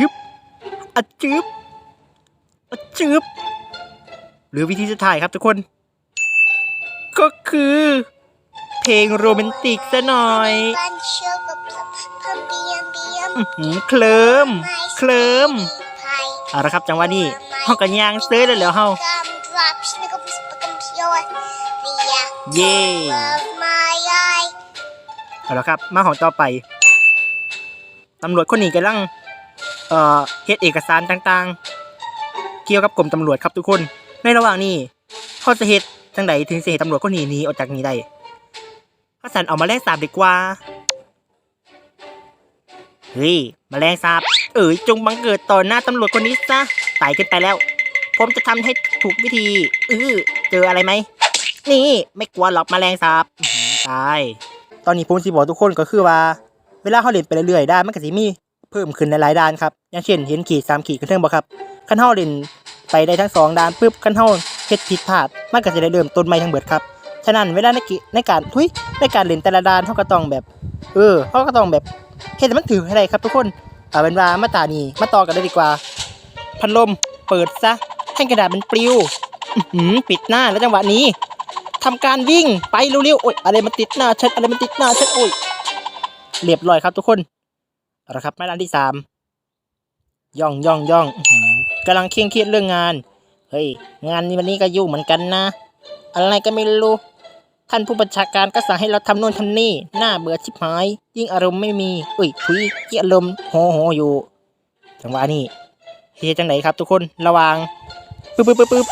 ยึบอะจึบอะจึบหรือวิธีสุดท้ายครับทุกคน ก็คือ เพลงโรแมนติกซะหน่อย Fun sugar plum plum bm bm อื้อหือเคลิมเคลิมเอาละครับจังหวะนี้ห้องกันยางเซ้ยเลยแล้วเฮา Gum drop snickle snickle pure the เย่ apple of my eye เอาละครับ มาของต่อไปตำรวจคนนี้กำลัง เอ่อเฮ็ดเอกสารต่างๆ เกี่ยวกับกรมตำรวจครับทุกคน ในระหว่างนี้เขาจะเฮ็ดจังใดถึงจะเฮ็ดตำรวจคนนี้หนีออกจากนี้ได้ข้าสันเอามาแลกสาบดีกว่า เฮ้ยมาแลงสาบ เอ๋ยจงบังเกิดต่อหน้าตำรวจคนนี้ซะตายเกินไปแล้ว ผมจะทำให้ถูกวิธีเออเจออะไรไหม นี่ไม่กลัวหรอกมาแมลงสาบตาย ตอนนี้ผมสิบอกทุกคนก็คือว่า เวลาเขาเล่นไปเรื่อยๆได้มันก็สิมี เพิ่มขึ้นในหลายด้านครับ อย่างเช่นเห็นขีดสามขีดกันเทิงบ่ครับขั้นเฮาเล่นไปได้ทั้งสองด้านปุ๊บขั้นเฮาเฮ็ดผิดพลาดมันก็จะได้เริ่มต้นใหม่ทั้งเบิดครับฉะนั้นเวลาในกิในการทุยในการเล่นแต่ละด้านเฮาก็ต้องแบบ เออเฮาก็ต้องแบบเฮ็ดให้มันถือให้ได้ครับทุกคนเอาเป็นว่ามาตานี้มาต่อกันเลยดีกว่า พัดลมเปิดซะให้กระดาษมันปลิวปิดหน้าแล้วจังหวะนี้ทำการวิ่งไปเร็วๆโอ๊ยอะไรมันติดหน้าฉันอะไรมันติดหน้าฉันโอ๊ยเรียบร้อยครับทุกคน เอาละครับมาด้านที่สามย่องย่องย่องกำลังเคร่งเครียดเรื่องงาน เฮ้ย งานนี้วันนี้ก็ยุ่งเหมือนกันนะ อะไรก็ไม่รู้ ท่านผู้บัญชาการก็สั่งให้เราทำโน่นทำนี่ หน้าเบื่อชิบหาย ยิ่งอารมณ์ไม่มี อุ้ยทุยเกี่ยอารมณ์โหโหอยู่ จังหวะนี้เฮจังไหนครับทุกคน ระวังปึ๊บปึ๊บปึ๊บปึ๊บ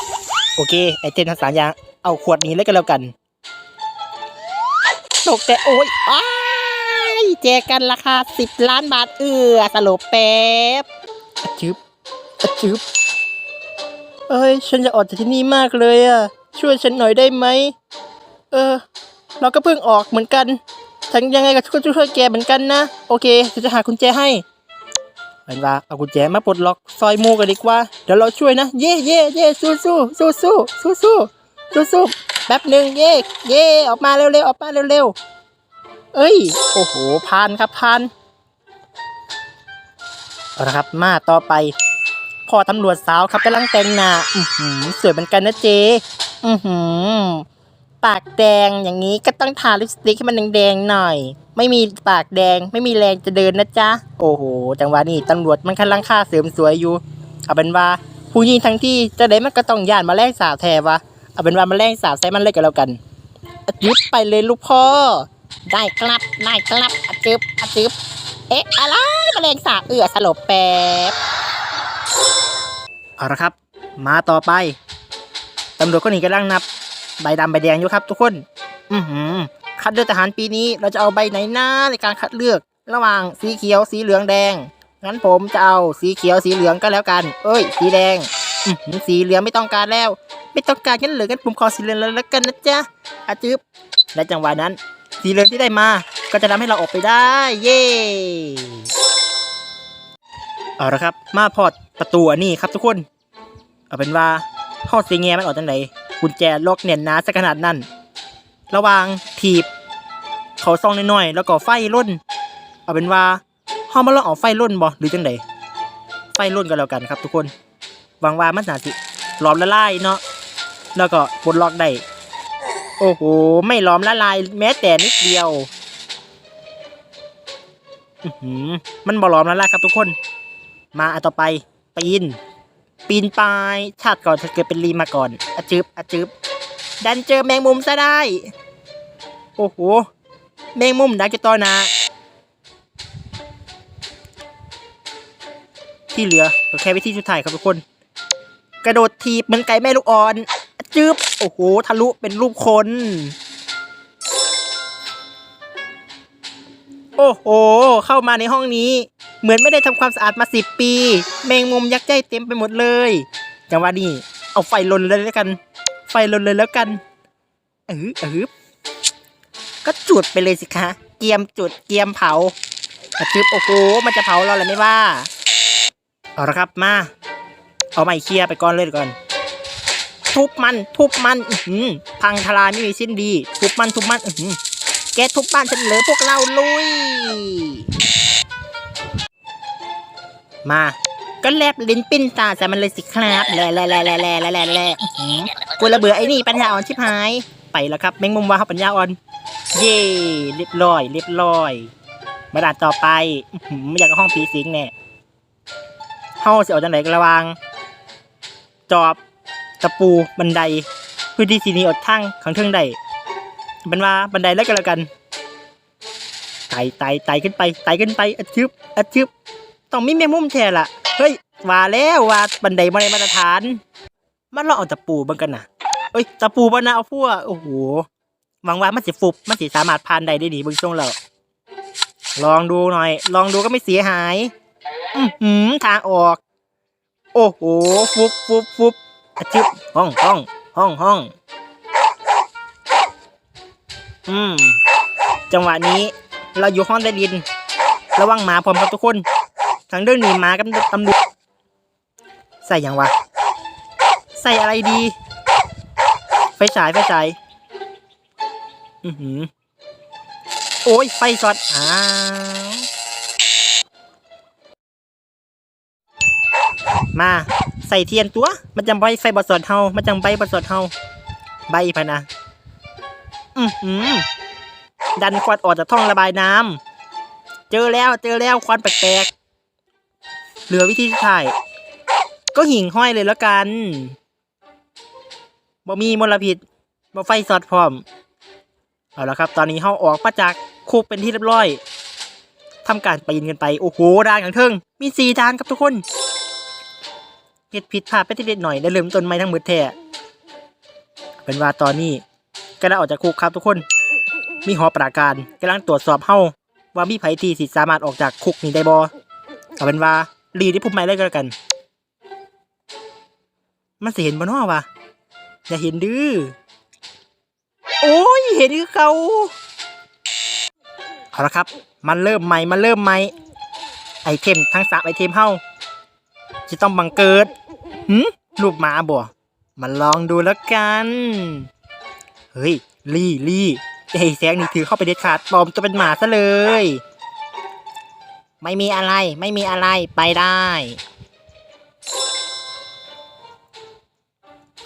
โอเค ไอเทนทั้งสามอย่าง เอาขวดนี้เลยกันแล้วกัน ตกแต่โอ้ยอ้าย แจกกันราคาสิบล้านบาทเอือสลบแป๊บจึบจึบเอ้ย ฉันจะออกจากที่นี่มากเลยอะ ช่วยฉันหน่อยได้ไหม เออ เราก็เพิ่งออกเหมือนกันฉันยังไงก็ช่วยช่วยแกเหมือนกันนะ โอเคฉันจะหากุญแจให้เป็นว่าเอากุญแจมาปลดล็อกซอยมูกันดีกว่า เดี๋ยวเราช่วยนะ เย่เย่เย่สู้สู้สู้สู้สู้สู้สู้สู้แป๊บหนึ่งเย่เย่ออกมาเร็วๆออกมาเร็วๆ เอ้ย โอ้โหพานครับพานเอาละครับมาต่อไปพ่อตำรวจสาวครับกำลังแต่งหน้าอือหือสวยเหมือนกันนะเจอือหือ ปากแดงอย่างนี้ก็ต้องทาลิปสติกให้มันแดงๆหน่อย ไม่มีปากแดงไม่มีแรงจะเดินนะจ๊ะ โอ้โห จังหวะนี้ตำรวจมันกำลังค่าเสริมสวยอยู่ เอาเป็นว่า ผู้หญิงทั้งที่จะได้มันก็ต้องย่านมาแลกสาวแทวะเอาเป็นว่ามาแลกสาวใส่มันเลยกันแล้วกันอะจึบไปเลยลูกพ่อ ได้ครับได้ครับอจึบอจึบเอ๊ะอะไรมาแรงสาบเอือสลบแป๊บเอาละครับ มาต่อไปตำรวจคนนี้กำลังนับ ใบดำใบแดงอยู่ครับ ทุกคน อือหือคัดเลือกทหารปีนี้เราจะเอาใบไหนนะในการคัดเลือกระหว่างสีเขียวสีเหลืองแดง งั้นผมจะเอาสีเขียวสีเหลืองก็แล้วกัน เอ้ย สีแดงอืสีเหลืองไม่ต้องการแล้ว ไม่ต้องการงั้นเหลือกันผมขอสีเหลืองแล้วกันนะจ๊ะอาจึบและจังหวะนั้น สีเหลืองที่ได้มา ก็จะทำให้เราออกไปได้ เย่เอาละครับ มาพอดประตูอันนี้ครับทุกคน เอาเป็นว่าห้อสีแงมันออกจังไหนกุญแจล็อกแน่นหนาสักขนาดนั้น ระวางถีบ เขาซองน้อยๆ แล้วก็ไฟล่น เอาเป็นว่าเฮามาลองเอาไฟล่นบ่หรือจังไดไฟล่นกันแล้วกันครับทุกคนหวังว่ามันน่าสิหลอมละลายเนาะแล้วก็ปลดล็อกได้ โอ้โห ไม่หลอมละลายแม้แต่นิดเดียวมันบ่หลอมละลายครับทุกคน มาอันต่อไป ปีน ปีนป่ายชาติก่อนเกิดเป็นลีมาก่อนอจึบอจึบดันเจอแมงมุมซะได้ โอ้โห แมงมุมดักจะต่อนาที่เหลือก็แค่วิธีสุดท้ายครับทุกคน กระโดดทีบเหมือนไก่แม่ลูกอ่อน จึบโอ้โหทะลุเป็นรูปคน โอ้โห เข้ามาในห้องนี้ เหมือนไม่ได้ทำความสะอาดมาสิบปี แมงมุมยักษ์ใหญ่เต็มไปหมดเลยจังหวะนี้เอาไฟลนเลยแล้วกัน ไฟลนเลยแล้วกันเออเออก็จุดไปเลยสิคะเกียมจุดเกียมเผาจึบโอ้โหมันจะเผาเราเลยไม่ว่า เอาละครับมา เอาไม้เคลียร์ไปก่อนเลยก่อน ทุบมัน ทุบมันอืพังทลายไม่มีสิ้นดี ทุบมันทุบมันอืแกทุบบ้านฉันเหลือพวกเราลุย มา ก็แลบลิ้นปิ้นตาใส่มันเลยสิครับแล่แล่แล่แล่แล่แล่แล่กูระเบื่อไอ้นี่ปัญญาอ่อนชิบหาย ไปแล้วครับ แมงมุมว่าวปัญญาอ่อน เย่เรียบร้อย เรียบร้อยมาด่านต่อไปไม่อยากห้องผีสิงเนี่ยเฮ้าเสียออกจากไหนกระวัง จอบ ตะปูบันไดเพื่อที่สีนี้อดทั้งขังเทิงได้เป็นว่าบันไดแล้วกันแล้วกันไต่ไต่ไต่ขึ้นไปไต่ขึ้นไปอัดชึบอัดชึบต้องมีแมงมุมแท้ละเฮ้ยว่าแล้วว่าบันไดมาในมาตรฐาน มันลองเอาตะปูบ้างกันนะเอ้ยตะปูบ้านะเอาพัวโอ้โหหวังว่ามันสิฟุบมันสิสามารถผ่านได้ได้ดีเบิ่งช่วงแล้วลองดูหน่อย ลองดูก็ไม่เสียหาย อือหือทางออก โอ้โห ฟุบฟุบฟุบ อะจึบห้องห้องห้องห้องอืม จังหวะนี้เราอยู่ห้องใต้ดิน ระวังหมาพร้อมกับทุกคน ทั้งเรื่องหนีหมากับตำรวจใส่ยังวะ ใส่อะไรดี ไฟฉายไฟฉายอือหือ โอ้ย ไฟช็อตอ้าว มาใส่เทียนตัว มันจังใบไฟบอสอดเฮามันจังใบบอสอดเฮาใบพะนะอือหือดันควันออกจากท่องระบายน้ำเจอแล้วเจอแล้วควันแปลกๆเหลือวิธีสุดท้ายก็หิ่งห้อยเลยแล้วกันบ่มีมลพิษบ่ไฟสอดพร้อม เอาละครับ ตอนนี้เฮาออกมาจากคุกเป็นที่เรียบร้อยทำการปีนกันไป โอ้โหด่านของเทิงมีสี่ด่านครับทุกคน เฮ็ดผิดพลาดไปทีเด็ดหน่อยได้เริ่มต้นใหม่ทั้งหมดแท้เป็นว่าตอนนี้ก็ได้ออกจากคุกครับทุกคน มีหอปราการกำลังตรวจสอบเฮาว่ามีไผที่สิสามารถออกจากคุกนี้ได้บ่เอาเป็นว่ารีที่พุ่มไม้เลยก็แล้วกัน มันสิเห็นบ่นาะวะอย่าเห็นดื้อโอ้ยเห็นคือเขาเอาละครับ มันเริ่มใหม่ มันเริ่มใหม่ ไอเทมทั้งสามไอเทมเฮา จะต้องบังเกิดหืมรูปหมาบ่มันลองดูแล้วกัน เฮ้ยลี่ลี่จะให้แสงนี่ถือเข้าไปเด็ดขาดปลอมจะเป็นหมาซะเลย ไม่มีอะไรไม่มีอะไรไปได้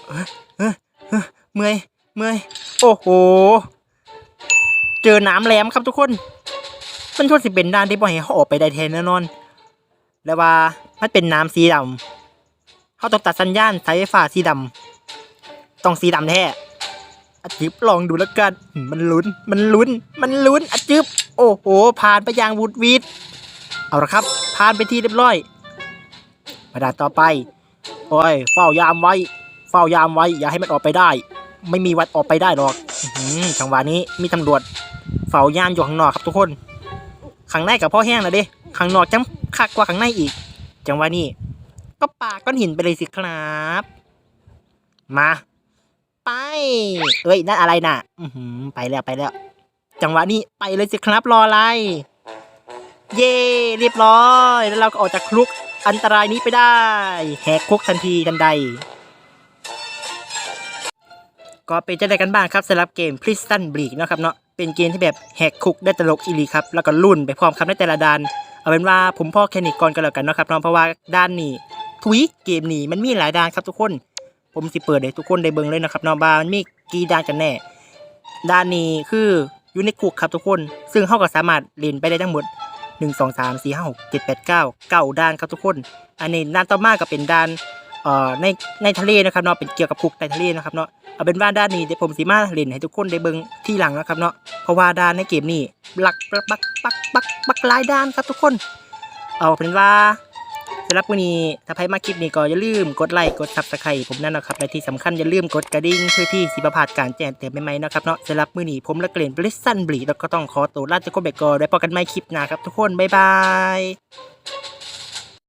เอ้ยเอ้ยเอ้ยเมื่อยเมื่อยโอ้โห เจอหน้ำแหลมครับทุกคน มันทวดสิเป็นด้านที่บ่ให้เขาออกไปได้แทนแน่นอน แล้วว่ามันเป็นน้ำสีดำเขาต้องตัดสัญญาณสายไฟฟ้าสีดำต้องสีดำแท้อาจิบลองดูแล้วกันมันลุ้น มันลุ้น มันลุ้นอาจิบโอ้โห ผ่านไปอย่างวูดวีดเอาละครับ ผ่านไปที่เรียบร้อยมาดาต่อไป โอ้ย เฝ้ายามไว้ เฝ้ายามไว้ อย่าให้มันออกไปได้ ไม่มีวันออกไปได้หรอกอื้อหือจังหวะนี้มีตำรวจ เฝ้ายามอยู่ข้างนอกครับทุกคน ข้างในกับพ่อแห้งแล้วเด้ ข้างนอกจังคักกว่าข้างในอีก จังหวะนี้ก็ปาก้อนหินไปเลยสิครับ มา ไปเอ้ยนั่นอะไรน่ะ อือหือไปแล้วไปแล้ว จังหวะนี้ไปเลยสิครับรออะไร เย่เรียบร้อย แล้วเราก็ออกจากคุกอันตรายนี้ไปได้แหกคุกทันทีทันใด ก็เป็นจะได้กันบ้างครับสำหรับเกม Prison Break นะครับเนาะเป็นเกมที่แบบแหกคุกได้ตลกอีลีครับ แล้วก็ลุ่นไปพร้อมครับในแต่ละด่าน เอาเป็นว่าผมพ่อแค่นี้ก่อนกันแล้วกันนะครับน้องเพราะว่าด้านนี้ทวีเกมนี้มันมีหลายด้านครับทุกคน ผมสิเปิดเลยทุกคนได้เบิ่งเลยนะครับน้องบามันมีกี่ด้านกันแน่ด้านนี้คืออยู่ในคุกครับทุกคน ซึ่งเขาก็สามารถเล่นไปได้ทั้งหมด 1 2 3 4 5 6 7 8 9 9ด้านครับทุกคน อันนี้ด้านต่อมาก็เป็นด้าน ในในทะเลนะครับเนาะเป็นเกี่ยวกับคุกในทะเลนะครับเนาะเอาเป็นว่าด้านนี้เดี๋ยวผมสิมาเล่นให้ทุกคนได้เบิ่งที่หลังนะครับเนาะเพราะว่าด้านในเกมนี้หลักปักปักปักปักปักหลายด้านครับทุกคน เอาเป็นว่าสำหรับวันนี้ถ้าใครมาคลิปนี้ก็อย่าลืมกดไลค์กดซับสไครต์ผมนั่นนะครับและที่สำคัญอย่าลืมกดกระดิ่งเพื่อที่สิบพาดการแจ้งเตือนใหม่ๆนะครับเนาะสำหรับมื้อนี้ผมและเกรนบริสันบลีแล้วก็ต้องขอตัวลาจากคนไปก่อนไว้พบกันใหม่คลิปหน้าครับทุกคนบ๊ายบาย